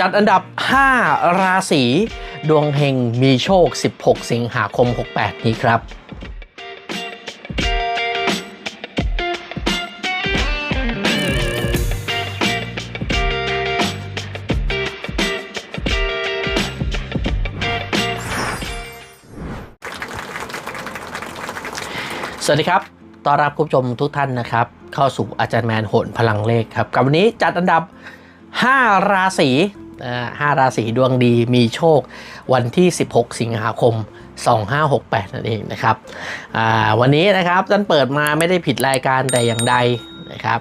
จัดอันดับ 5 ราศี ดวงเฮงมีโชค 16 สิงหาคม 68 นี้ครับสวัสดีครับ ต้อนรับคุณผู้ชมทุกท่านนะครับ เข้าสู่อาจารย์แมนโหนพลังเลขครับ กับวันนี้จัดอันดับ 5 ราศี ห้าราศีดวงดีมีโชควันที่ 16 สิงหาคม 2568 นั่นเองนะครับวันนี้นะครับท่านเปิดมาไม่ได้ผิดรายการแต่อย่างใดนะครับ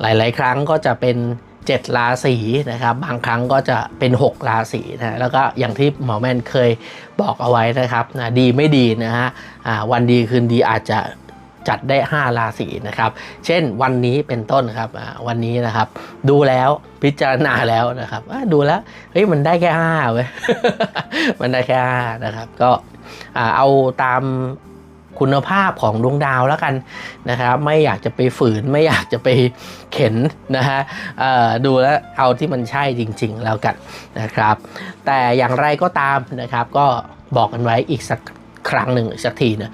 หลาย ๆ ครั้งก็จะเป็น 7 ราศีนะครับ บางครั้งก็จะเป็น 6 ราศีนะแล้วก็อย่างที่หมอแมนเคยบอกเอาไว้นะครับนะดีไม่ดีนะฮะวันดีคืนดีอาจจะ จัดได้ 5 ราศีนะครับ เช่นวันนี้เป็นต้นครับวันนี้นะครับ ดูแล้วพิจารณาแล้วนะครับดูแล้วเฮ้ยมันได้แค่5เว้ยมันได้แค่5นะครับก็เอาตามคุณภาพของดวงดาวแล้วกันนะครับ ไม่อยากจะไปฝืนไม่อยากจะไปเข็นนะฮะดูแล้วเอาที่มันใช่จริง ๆ แล้วกันนะครับ แต่อย่างไรก็ตามนะครับ ก็บอกกันไว้อีกสักครั้งหนึ่งสักทีนะ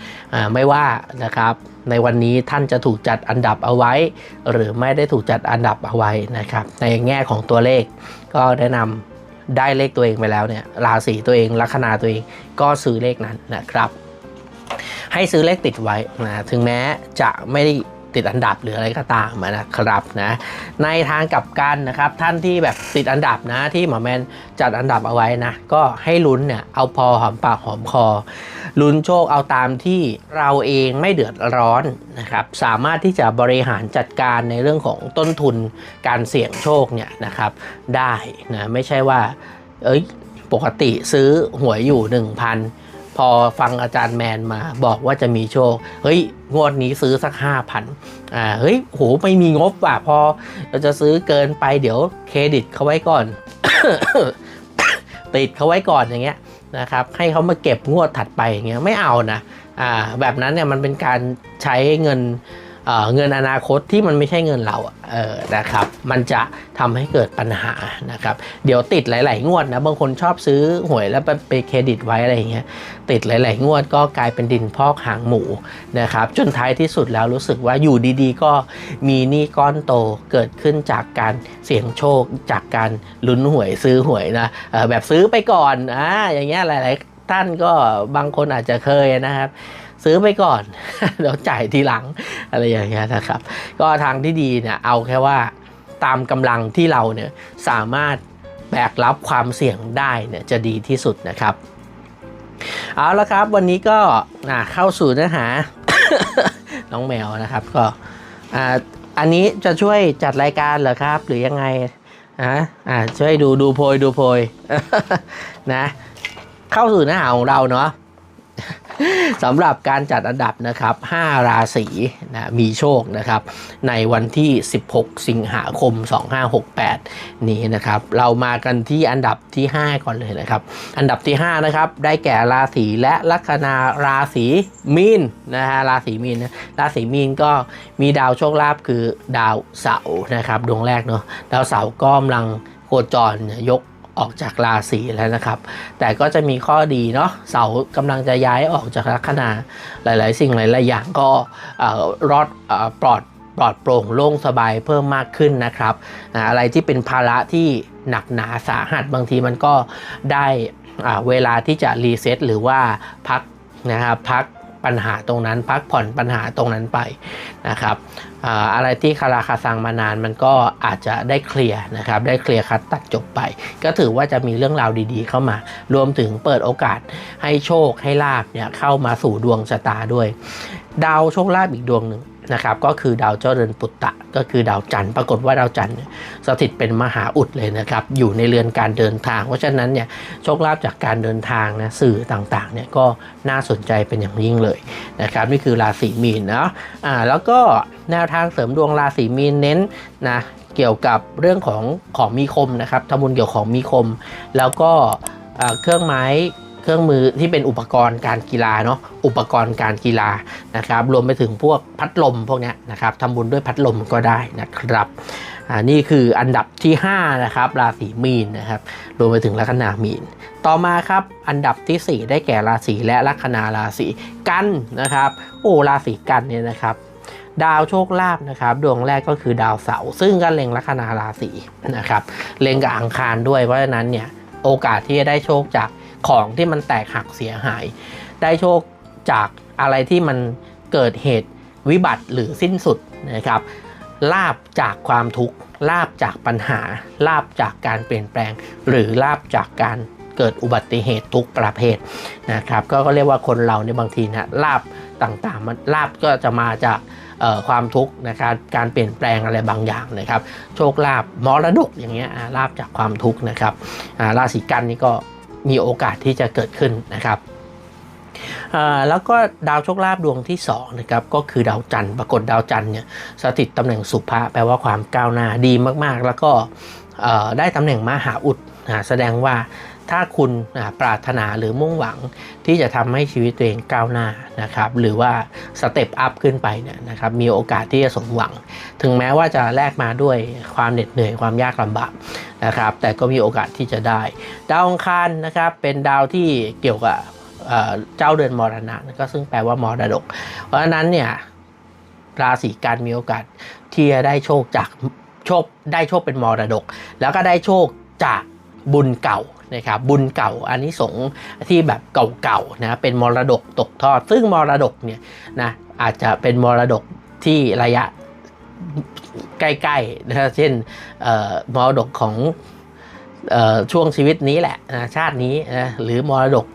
ไม่ว่านะครับ ในวันนี้ท่านจะถูกจัดอันดับเอาไว้ หรือไม่ได้ถูกจัดอันดับเอาไว้นะครับ ในแง่ของตัวเลข ก็แนะนำได้เลขตัวเองไปแล้วเนี่ยราศีตัวเองลัคนาตัวเองก็ซื้อเลขนั้นนะครับ ให้ซื้อเลขติดไว้นะถึงแม้จะไม่ได้ ติดอันดับหรืออะไรก็ตามนะครับนะในทางกลับกันนะครับท่านที่แบบติดอันดับนะที่หมอแมนจัดอันดับเอาไว้นะก็ให้ลุ้นเนี่ยเอาพอหอมปากหอมคอลุ้นโชคเอาตามที่เราเองไม่เดือดร้อนนะครับสามารถที่จะบริหารจัดการในเรื่องของต้นทุนการเสี่ยงโชคเนี่ยนะครับได้นะไม่ใช่ว่าเอ้ยปกติซื้อหวยอยู่ 1,000 พอฟังอาจารย์แมนมาบอกว่าจะมีโชค เฮ้ย งวดนี้ซื้อสัก5,000อ่า เฮ้ย โห ไม่มีงบว่ะ พอเราจะซื้อเกินไปเดี๋ยวเครดิตเขาไว้ก่อน ติดเขาไว้ก่อนอย่างเงี้ยนะครับ ให้เขามาเก็บงวดถัดไปอย่างเงี้ย ไม่เอานะ อ่า แบบนั้นเนี่ยมันเป็นการใช้เงิน เเงินอนาคตที่มันไม่ใช่เงินเราเออนะครับ มันจะทำให้เกิดปัญหานะครับ เดี๋ยวติดหลาย ๆ งวดนะ บางคนชอบซื้อหวยแล้วไปเครดิตไว้อะไรอย่างเงี้ย ติดหลาย ๆ งวดก็กลายเป็นดินพอกหางหมูนะครับ จนท้ายที่สุดแล้วรู้สึกว่าอยู่ดี ๆ ก็มีหนี้ก้อนโตเกิดขึ้นจากการเสี่ยงโชค จากการลุ้นหวยซื้อหวยนะแบบซื้อไปก่อนอ่าอย่างเงี้ยหลาย ๆ ท่านก็บางคนอาจจะเคยนะครับ ซื้อไปก่อนเดี๋ยวจ่ายทีหลังอะไรอย่างเงี้ยนะครับ ก็ทางที่ดีเนี่ยเอาแค่ว่าตามกำลังที่เราเนี่ยสามารถแบกรับความเสี่ยงได้เนี่ยจะดีที่สุดนะครับเอาละครับวันนี้ก็อ่าเข้าสู่เนื้อหา น้องแมวนะครับก็อ่าอันนี้จะช่วยจัดรายการเหรอครับ หรือยังไงอ่าอ่าช่วยดูดูโพยดูโพยนะเข้าสู่เนื้อหาของเราเนาะ สำหรับการจัดอันดับนะครับ5ราศีนะมีโชคนะครับ ในวันที่ 16 สิงหาคม 2568 นี้นะครับ เรามากันที่อันดับที่ 5 ก่อนเลยนะครับ อันดับที่ 5 นะครับ ได้แก่ราศีและลัคนาราศีมีนนะฮะราศีมีนนะราศีมีนก็มีดาวโชคลาภคือดาวเสาร์นะครับดวงแรกเนาะดาวเสาร์ก็กำลังโคจรยก ออกจากราศีแล้วนะครับ แต่ก็จะมีข้อดีเนาะเสาร์กำลังจะย้ายออกจากลัคนาหลาย ๆ สิ่งหลายๆอย่างก็รอดปลอดปลอดโปร่งโล่งสบายเพิ่มมากขึ้นนะครับอ่าอะไรที่เป็นภาระที่หนักหนาสาหัสบางทีมันก็ได้เวลาที่จะรีเซ็ตหรือว่าพักนะครับพัก ปัญหาตรงนั้น พักผ่อนปัญหาตรงนั้นไปนะครับอะไรที่คาราคาซังมานานมันก็อาจจะได้เคลียร์นะครับได้เคลียร์คัดตัดจบไป ก็ถือว่าจะมีเรื่องราวดีๆเข้ามา รวมถึงเปิดโอกาสให้โชคให้ลาบเนี่ยเข้ามาสู่ดวงชะตาด้วย ดาวโชคลาภอีกดวงหนึ่งนะครับก็คือดาวเจ้าเรือนปุตตะก็คือดาวจันทร์ปรากฏว่าดาวจันทร์สถิตเป็นมหาอุดเลยนะครับอยู่ในเรือนการเดินทาง เพราะฉะนั้นเนี่ยโชคลาภจากการเดินทางนะสื่อต่างๆเนี่ยก็น่าสนใจเป็นอย่างยิ่งเลยนะครับนี่คือราศีมีนเนาะอ่าแล้วก็แนวทางเสริมดวงราศีมีนเน้นนะเกี่ยวกับเรื่องของของมีคมนะครับทำบุญเกี่ยวของมีคม แล้วก็เครื่องไม้ เครื่องมือที่เป็นอุปกรณ์การกีฬาเนาะอุปกรณ์การกีฬานะครับรวมไปถึงพวกพัดลมพวกนี้นะครับทำบุญด้วยพัดลมก็ได้นะครับอ่านี่คืออันดับที่5นะครับราศีมีนนะครับรวมไปถึงลัคนามีน ต่อมาครับอันดับทีสี่ 4 ได้แก่ราศีและลัคนาราศีกันนะครับ โอ้ราศีกันเนี่ยนะครับดาวโชคลาภนะครับดวงแรกก็คือดาวเสาร์ซึ่งก็เล็งลัคนาราศีนะครับเล็งกับอังคารด้วยเพราะฉะนั้นเนี่ยโอกาสที่จะได้โชคจาก ของที่มันแตกหักเสียหาย ได้โชคจากอะไรที่มันเกิดเหตุวิบัติหรือสิ้นสุดนะครับลาบจากความทุกข์ลาบจากปัญหา ลาบจากการเปลี่ยนแปลง หรือลาบจากการเกิดอุบัติเหตุทุกประเภทนะครับก็เรียกว่าคนเราในบางทีนะลาบต่างๆมันลาบก็จะมาจากความทุกข์นะครับการเปลี่ยนแปลงอะไรบางอย่างนะครับ โชคลาภมรดกอย่างเงี้ยลาบจากความทุกข์นะครับราศีกันนี่ก็ มีโอกาสที่จะเกิดขึ้นนะครับแล้วก็ดาวโชคลาภดวงที่2นะครับก็คือดาวจันทร์ปรากฏดาวจันทร์เนี่ยสถิตตำแหน่งสุภะแปลว่าความก้าวหน้าดีมากๆ แล้วก็ได้ตำแหน่งมหาอุดแสดงว่า ถ้าคุณปรารถนาหรือมุ่งหวังที่จะทำให้ชีวิตตัวเองก้าวหน้านะครับ หรือว่าสเต็ปอัพขึ้นไปเนี่ยนะครับ มีโอกาสที่จะสมหวัง ถึงแม้ว่าจะแลกมาด้วยความเหน็ดเหนื่อยความยากลำบากนะครับ แต่ก็มีโอกาสที่จะได้ ดาวองคารนะครับ เป็นดาวที่เกี่ยวกับเอ่อเจ้าเดือนมรณะก็ซึ่งแปลว่ามรดก เพราะฉะนั้นเนี่ยราศีกันมีโอกาสที่จะได้โชคจากโชคได้โชคเป็นมรดก แล้วก็ได้โชคจากบุญเก่า นะครับบุญเก่าอันนี้สงที่แบบเก่าๆนะเป็นมรดกตกทอด ซึ่งมรดกเนี่ยนะอาจจะเป็นมรดกที่ระยะใกล้ๆนะเช่นมรดกของออช่วงชีวิตนี้แหละนะชาตินี้นะหรือมรดก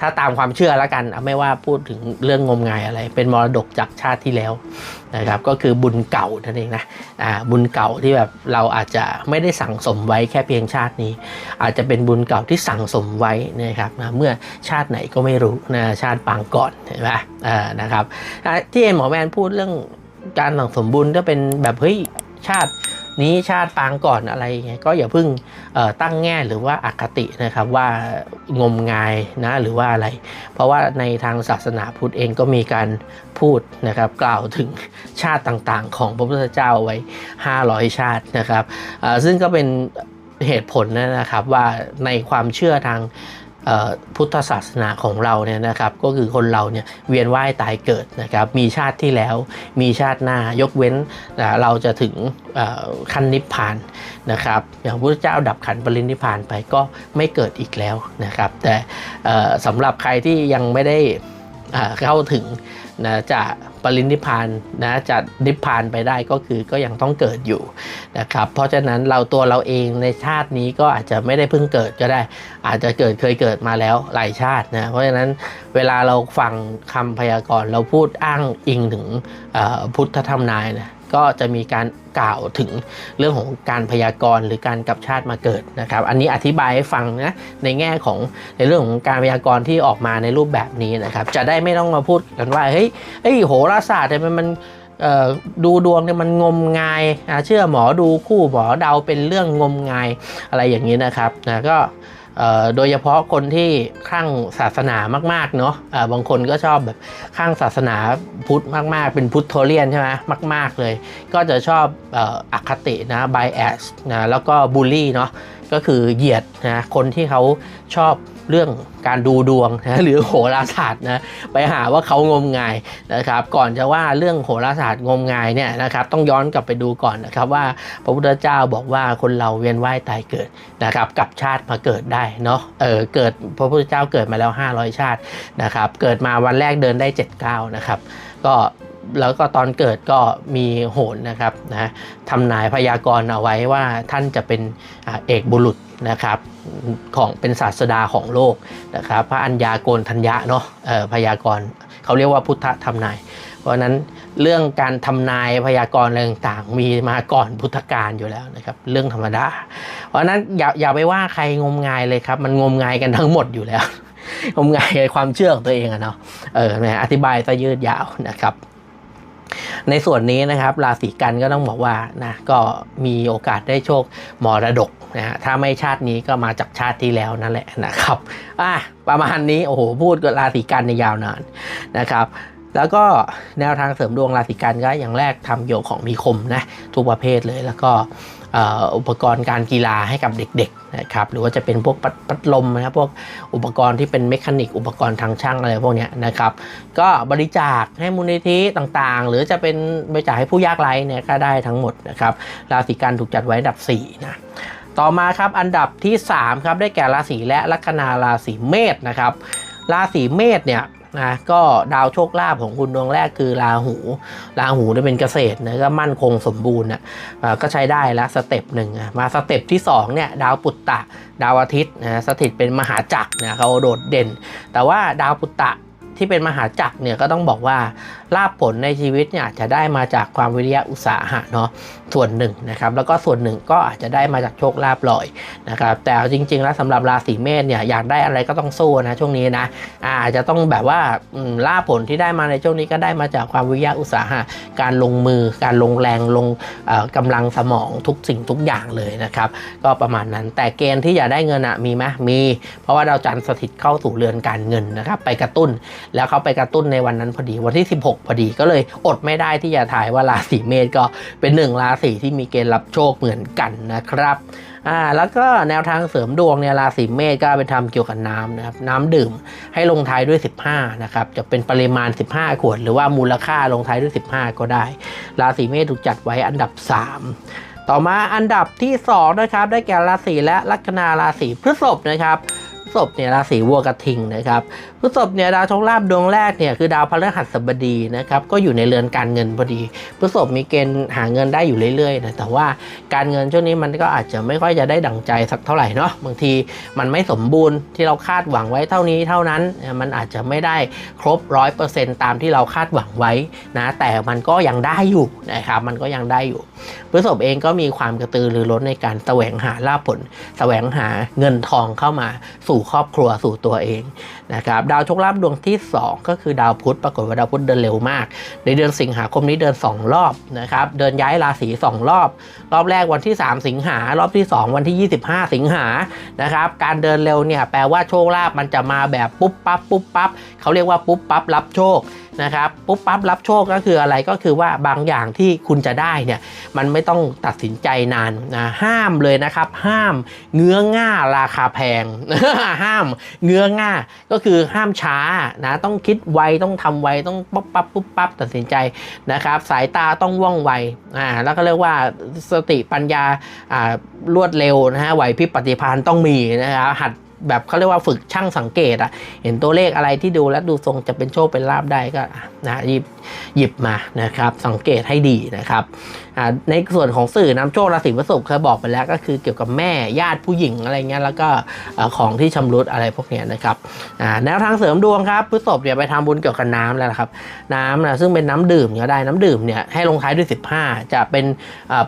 ถ้าตามความเชื่อแล้วกันเอาไม่ว่าพูดถึงเรื่องงมงายอะไร เป็นมรดกจากชาติที่แล้วนะครับก็คือบุญเก่านั่นเองนะอ่าบุญเก่าที่แบบเราอาจจะไม่ได้สั่งสมไว้แค่เพียงชาตินี้ อาจจะเป็นบุญเก่าที่สั่งสมไว้นะครับนะเมื่อชาติไหนก็ไม่รู้นะชาติปางก่อนเห็นไหมอ่านะครับที่เห็นหมอแมนพูดเรื่องการสั่งสมบุญก็เป็นแบบเฮ้ยชาติ นี้ชาติปางก่อนอะไรเงี้ยก็อย่าเพิ่งตั้งแง่หรือว่าอคตินะครับว่างมงายนะหรือว่าอะไร เพราะว่าในทางศาสนาพุทธเองก็มีการพูดนะครับกล่าวถึงชาติต่างๆ ของพระพุทธเจ้าไว้ 500 ชาตินะครับซึ่งก็เป็นเหตุผลนะครับว่าในความเชื่อทาง พุทธศาสนาของเราเนี่ยนะครับก็คือคนเราเนี่ยเวียนว่ายตายเกิดนะครับมีชาติที่แล้วมีชาติหน้ายกเว้นเราจะถึงขั้นนิพพานนะครับอย่างพระเจ้าดับขันปรินิพพานไปก็ไม่เกิดอีกแล้วนะครับ แต่สำหรับใครที่ยังไม่ได้เข้าถึง นะจะปรินิพพานนะจะนิพพานไปได้ก็คือก็ยังต้องเกิดอยู่นะครับเพราะฉะนั้นเราตัวเราเองในชาตินี้ก็อาจจะไม่ได้เพิ่งเกิดก็ได้ อาจจะเกิดเคยเกิดมาแล้วหลายชาตินะเพราะฉะนั้นเวลาเราฟังคำพยากรณ์เราพูดอ้างอิงถึงพุทธธรรมนายนะ ก็จะมีการกล่าวถึงเรื่องของการพยากรณ์หรือการกลับชาติมาเกิดนะครับ อันนี้อธิบายให้ฟังนะในแง่ของในเรื่องของการพยากรณ์ที่ออกมาในรูปแบบนี้นะครับ จะได้ไม่ต้องมาพูดกันว่าเฮ้ยเฮ้ยโหราศาสตร์เนี่ยมันมันดูดวงเนี่ยมันงมงายเชื่อหมอดูคู่หมอเดาเป็นเรื่องงมงายอะไรอย่างนี้นะครับนะก็ โดยเฉพาะคนที่คลั่งศาสนามากๆเนาะะบางคนก็ชอบแบบคลั่งศาสนาพุทธมากๆ เป็นพุทธโทเลียนใช่ไหมมาก ๆเลย ก็จะชอบเอ่ออคตินะไบแอสนะแล้วก็บูลลี่เนาะก็คือเหยียดนะคนที่เขาชอบ เรื่องการดูดวงนะหรือโหราศาสตร์นะไปหาว่าเขางมงายนะครับ ก่อนจะว่าเรื่องโหราศาสตร์งมงายเนี่ยนะครับต้องย้อนกลับไปดูก่อนนะครับว่าพระพุทธเจ้าบอกว่าคนเราเวียนว่ายตายเกิดนะครับกลับชาติมาเกิดได้เนาะเออเกิดพระพุทธเจ้าเกิดมาแล้ว 500 ชาตินะครับเกิดมาวันแรกเดินได้7ก้าวนะครับก็ แล้วก็ตอนเกิดก็มีโหนนะครับนะทำนายพยากรณ์เอาไว้ว่าท่านจะเป็นอเอกบุรุษนะครับของเป็นศาสดาของโลกนะครับ พระอัญญาโกณทัญญะเนาะเอ่อพยากรณ์เขาเรียกว่าพุทธทำนาย เพราะนั้นเรื่องการทำนายพยากรณ์อะไรต่างๆมีมาก่อนพุทธกาลอยู่แล้วนะครับ เรื่องธรรมดา เพราะนั้นอย่าอย่าไปว่าใครงมงายเลยครับ มันงมงายกันทั้งหมดอยู่แล้วงมงายความเชื่อของตัวเองอะเนาะเออแหมอธิบายซะยืดยาวนะครับ ในส่วนนี้นะครับราศีกันก็ต้องบอกว่านะก็มีโอกาสได้โชคมรดกนะฮะถ้าไม่ชาตินี้ก็มาจากชาติที่แล้วนั่นแหละนะครับอะประมาณนี้โอ้โหพูดกับราศีกันในยาวนานนะครับ แล้วก็แนวทางเสริมดวงราศีกันก็อย่างแรกทำเกี่ยวของมีคมนะทุกประเภทเลยแล้วก็ อุปกรณ์การกีฬาให้กับเด็กๆนะครับหรือว่าจะเป็นพวกปัดพัดลมนะครับพวกอุปกรณ์ที่เป็นเมคานิกอุปกรณ์ทางช่างอะไรพวกนี้นะครับก็บริจาคให้มูลนิธิต่างๆ หรือจะเป็นบริจาคให้ผู้ยากไร้เนี่ยก็ได้ทั้งหมดนะครับราศีกันถูกจัดไว้อันดับ4นะต่อมาครับอันดับที่3ครับได้แก่ราศีและลัคนาราศีเมษนะครับราศีเมษเนี่ย นะก็ดาวโชคลาภของคุณดวงแรกคือราหู ราหูเนี่ยเป็นเกษตรนะก็มั่นคงสมบูรณ์นะอ่าก็ใช้ได้แล้วสเต็ปหนึ่งมาสเต็ปที่2เนี่ยดาวปุตตะ ดาวอาทิตย์นะสถิตเป็นมหาจักรนะเขาโดดเด่น แต่ว่าดาวปุตตะ ที่เป็นมหาจักรเนี่ยก็ต้องบอกว่าลาภผลในชีวิตเนี่ยอาจจะได้มาจากความวิริยะอุตสาหะเนาะส่วนหนึ่งนะครับแล้วก็ส่วนหนึ่งก็อาจจะได้มาจากโชคลาภลอยนะครับแต่จริง ๆ แล้วสำหรับราศีเมษเนี่ยอยากได้อะไรก็ต้องสู้นะช่วงนี้นะอาจจะต้องแบบว่าลาภผลที่ได้มาในช่วงนี้ก็ได้มาจากความวิริยะอุตสาหะการลงมือการลงแรงลงเอ่อกำลังสมองทุกสิ่งทุกอย่างเลยนะครับก็ประมาณนั้นแต่เกณฑ์ที่อยากได้เงินอะมีไหมมี เพราะว่าดาวจันทร์สถิตเข้าสู่เรือนการเงินนะครับไปกระตุ้นแล้วเขาไปกระตุ้นในวันนั้นพอดีวันที่ 16 พอดีก็เลยอดไม่ได้ที่จะถ่ายว่าราศีเมษก็เป็นหนึ่งราศีที่มีเกณฑ์รับโชคเหมือนกันนะครับอ่าแล้วก็แนวทางเสริมดวงเนี่ยราศีเมษก็ไปทำเกี่ยวกับน้ำนะครับน้ำดื่มให้ลงท้ายด้วย 15นะครับจะเป็นปริมาณ 15 ขวด หรือว่ามูลค่าลงท้ายด้วย 15 ก็ได้ ราศีเมษถูกจัดไว้อันดับ 3 ต่อมาอันดับที่2นะครับได้แก่ราศีและลัคนาราศีพฤษภนะครับ ษภเนี่ยราศีวัวกระทิงนะครับพฤษภเนี่ยดาวโชคลาภดวงแรกเนี่ยคือดาวพฤหัสบดีนะครับก็อยู่ในเรือนการเงินพอดีพฤษภมีเกณฑ์หาเงินได้อยู่เรื่อยๆนะแต่ว่าการเงินช่วงนี้มันก็อาจจะไม่ค่อยจะได้ดั่งใจสักเท่าไหร่เนาะบางทีมันไม่สมบูรณ์ที่เราคาดหวังไว้เท่านี้เท่านั้น มันอาจจะไม่ได้ครบร้อยเปอร์เซ็นต์ตามที่เราคาดหวังไว้นะแต่มันก็ยังได้อยู่นะครับมันก็ยังได้อยู่พฤษภเองก็มีความกระตือรือร้นในการแสวงหาลาภผล แสวงหาเงินทองเข้ามาสูู่่ครอบครัวสู่ตัวเองนะครับดาวโชคลาภดวงที่ 2 ก็คือดาวพุธปรากฏว่าดาวพุธเดินเร็วมาก ในเดือนสิงหาคมนี้เดิน 2 รอบนะครับเดินย้ายราศี2 รอบ รอบแรกวันที่ 3 สิงหารอบที่ 2 วันที่ 25 สิงหานะครับการเดินเร็วเนี่ยแปลว่าโชคลาภมันจะมาแบบปุ๊บปั๊บปุ๊บปั๊บเขาเรียกว่าปุ๊บปั๊บรับโชค นะครับปุ๊บปั๊บรับโชคก็คืออะไรก็คือว่าบางอย่างที่คุณจะได้เนี่ยมันไม่ต้องตัดสินใจนานนะห้ามเลยนะครับ ห้ามเงื้อง่าราคาแพง ห้ามเงื้อง่าก็คือห้ามช้านะต้องคิดไวต้องทำไวต้องปั๊บปั๊บปุ๊บปั๊บตัดสินใจนะครับ สายตาต้องว่องไวอ่าแล้วก็เรียกว่าสติปัญญาอ่ารวดเร็วนะฮะไหวพริบปฏิภาณต้องมีนะครับหัด แบบเขาเรียกว่าฝึกช่างสังเกตอะเห็นตัวเลขอะไรที่ดูแล้วดูทรงจะเป็นโชคเป็นลาบได้ก็นะหยิบหยิบมานะครับ สังเกตให้ดีนะครับ ในส่วนของสื่อนำโชคราศีพฤษภเคยบอกไปแล้วก็คือเกี่ยวกับแม่ญาติผู้หญิงอะไรเงี้ยแล้วก็ของที่ชำรุดอะไรพวกเนี้ยนะครับแนวทางเสริมดวงครับพฤษภเนี่ยไปทำบุญเกี่ยวกับน้ำแล้วครับน้ำนะซึ่งเป็นน้ำดื่มก็ได้น้ำดื่มเนี่ยให้ลงท้ายด้วย 15 จะเป็น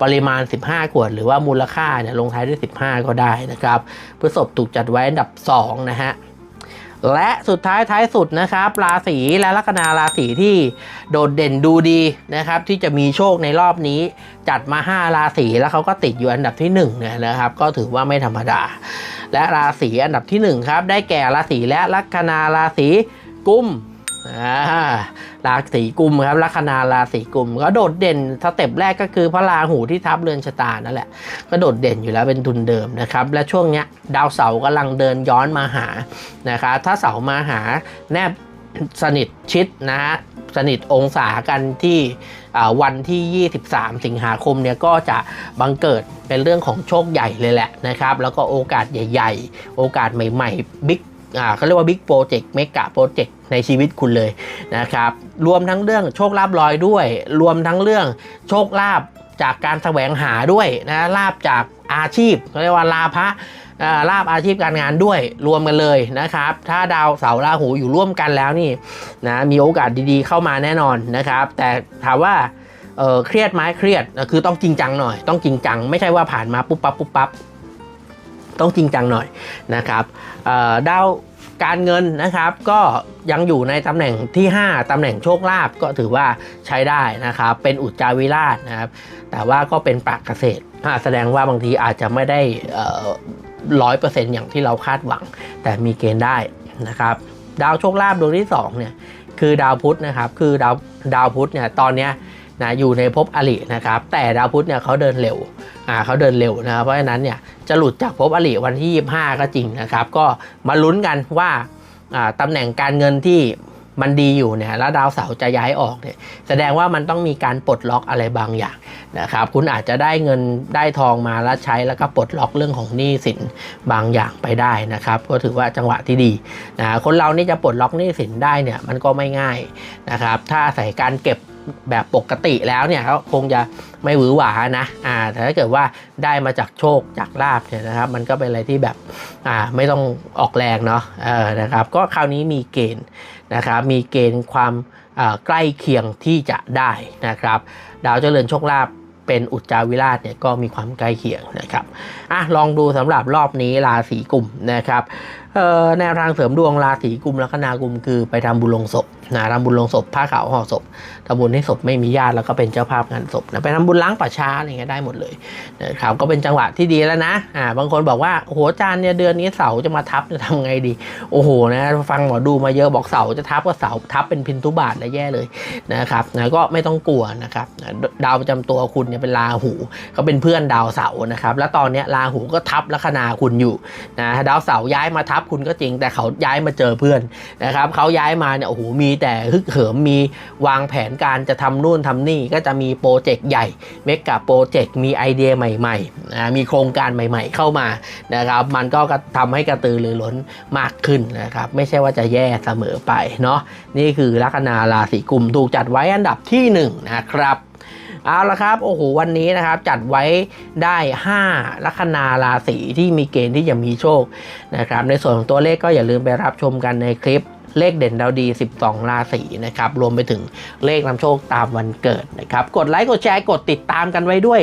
ปริมาณ 15 ขวด หรือว่ามูลค่าเนี่ยลงท้ายด้วย 15 ก็ได้นะครับพฤษภถูกจัดไว้อันดับ2นะฮะ และสุดท้ายท้ายสุดนะครับ ราศีและลัคนาราศีที่โดดเด่นดูดีนะครับ ที่จะมีโชคในรอบนี้ จัดมา 5 ราศีแล้วเขาก็ติดอยู่อันดับที่1เนี่ยนะครับ ก็ถือว่าไม่ธรรมดา และราศีอันดับที่1ครับได้แก่ราศีและลัคนาราศีกุม ราศีกุมครับลัคนาราศีกุมก็โดดเด่นสเต็ปแรกก็คือพระราหูที่ทับเรือนชะตานั่นแหละ ก็โดดเด่นอยู่แล้วเป็นทุนเดิมนะครับ และช่วงเนี้ยดาวเสาร์กำลังเดินย้อนมาหานะครับถ้าเสาร์มาหาแนบสนิทชิดนะฮะสนิทองศากันที่วันที่ 23 สิงหาคมเนี่ยก็จะบังเกิดเป็นเรื่องของโชคใหญ่เลยแหละนะครับ แล้วก็โอกาสใหญ่ ๆ โอกาสใหม่ ๆ บิ๊ก เขาเรียกว่าบิ๊กโปรเจกต์เมกะโปรเจกต์ในชีวิตคุณเลยนะครับ รวมทั้งเรื่องโชคลาภลอยด้วย รวมทั้งเรื่องโชคลาภจากการแสวงหาด้วยนะลาบจากอาชีพเขาเรียกว่าลาภะลาบอาชีพการงานด้วยรวมกันเลยนะครับ ถ้าดาวเสาราหูอยู่ร่วมกันแล้วนี่นะมีโอกาสดีๆเข้ามาแน่นอนนะครับ แต่ถามว่าเเครียดไหมเครียดคือต้องจริงจังหน่อย ต้องจริงจัง ไม่ใช่ว่าผ่านมาปุ๊บปั๊บปุ๊บปั๊บ ต้องจริงจังหน่อยนะครับดาวการเงินนะครับก็ยังอยู่ในตำแหน่งที่ 5ตำแหน่งโชคลาภก็ถือว่าใช้ได้นะครับเป็นอุจจาวิราชนะครับแต่ว่าก็เป็นปรากเกษตรแสดงว่าบางทีอาจจะไม่ได้ร้อยเปอร์เซ็นต์อย่างที่เราคาดหวัง แต่มีเกณฑ์ได้นะครับดาวโชคลาภดวงที่2เนี่ยคือดาวพุธนะครับคือดาวดาวพุธเนี่ยตอนเนี้ย นะอยู่ในภพอรินะครับ แต่ดาวพุธเนี่ยเขาเดินเร็วอ่าเขาเดินเร็วนะครับเพราะฉะนั้นเนี่ยจะหลุดจากภพอริวันที่ 25 ก็จริงนะครับ ก็มาลุ้นกันว่าอ่าตำแหน่งการเงินที่มันดีอยู่เนี่ยแล้วดาวเสาร์จะย้ายออกเนี่ยแสดงว่ามันต้องมีการปลดล็อกอะไรบางอย่างนะครับ คุณอาจจะได้เงินได้ทองมาแล้วใช้แล้วก็ปลดล็อกเรื่องของหนี้สินบางอย่างไปได้นะครับ ก็ถือว่าจังหวะที่ดีนะคนเรานี่จะปลดล็อกหนี้สินได้เนี่ยมันก็ไม่ง่ายนะครับ ถ้าใส่การเก็บ แบบปกติแล้วเนี่ยก็คงจะไม่หวือหวานะอ่าแต่ถ้าเกิดว่าได้มาจากโชคจากลาบเนี่ยนะครับ มันก็เป็นอะไรที่แบบอ่าไม่ต้องออกแรงเนาะเออนะครับ ก็คราวนี้มีเกณฑ์นะครับมีเกณฑ์ความใกล้เคียงที่จะได้นะครับ ดาวเจริญโชคลาภเป็นอุจจาวิราชเนี่ยก็มีความใกล้เคียงนะครับอะลองดูสำหรับรอบนี้ราศีกุมนะครับแนวทางเสริมดวงราศีกุมลัคนากุมคือไปทำบุญลงศพนะทำบุญลงศพผ้าขาวห่อศพทำบุญให้ศพไม่มีญาติแล้วก็เป็นเจ้าภาพงานศพนะไปทำบุญล้างป่าช้าอะไรเงี้ยได้หมดเลยนะครับก็เป็นจังหวะที่ดีแล้วนะอ่าบางคนบอกว่าโหอาจารย์เนี่ยเดือนนี้เสาจะมาทับจะทำไงดี โอ้โหนะฟังหมอดูมาเยอะบอกเสาจะทับก็เสาทับเป็นพินทุบาทแล้วแย่เลยนะครับนะก็ไม่ต้องกลัวนะครับนะดาวประจำตัวคุณเนี่ยเป็นราหูเขาเป็นเพื่อนดาวเสาร์นะครับแล้วตอนเนี้ยราหูก็ทับลัคนาคุณอยู่นะดาวเสาย้ายมาทับคุณก็จริง แต่เขาย้ายมาเจอเพื่อนนะครับเขาย้ายมาเนี่ยโอ้โหมีแต่ฮึกเหิมมีวางแผนการจะทำนู่นทำนี่ก็จะมีโปรเจกต์ใหญ่เมกะโปรเจกต์มีไอเดียใหม่ๆนะมีโครงการใหม่ๆ เข้ามานะครับมันก็ทำให้กระตือรือร้นมากขึ้นนะครับไม่ใช่ว่าจะแย่เสมอไปเนาะนี่คือลัคนาราศีกุมถูกจัดไว้อันดับที่1นะครับ เอาละครับโอ้โหวันนี้นะครับจัดไว้ได้ 5 ลัคนาราศีที่มีเกณฑ์ที่จะมีโชคนะครับในส่วนของตัวเลขก็อย่าลืมไปรับชมกันในคลิป เลขเด่นดาวดี 12 ราศีนะครับ รวมไปถึงเลขนำโชคตามวันเกิดนะครับ กดไลค์ กดแชร์ กดติดตามกันไว้ด้วย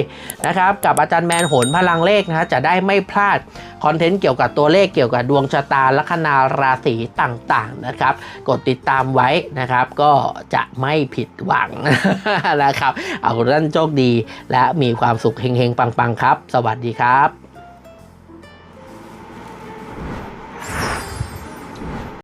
นะครับ กับอาจารย์แมนโหนพลังเลขนะฮะจะได้ไม่พลาดคอนเทนต์เกี่ยวกับตัวเลขเกี่ยวกับดวงชะตาลัคนาราศีต่างๆนะครับ กดติดตามไว้นะครับ ก็จะไม่ผิดหวังนะครับ เอาท่านโชคดีและมีความสุขเฮงๆ ปังๆ ครับ สวัสดีครับ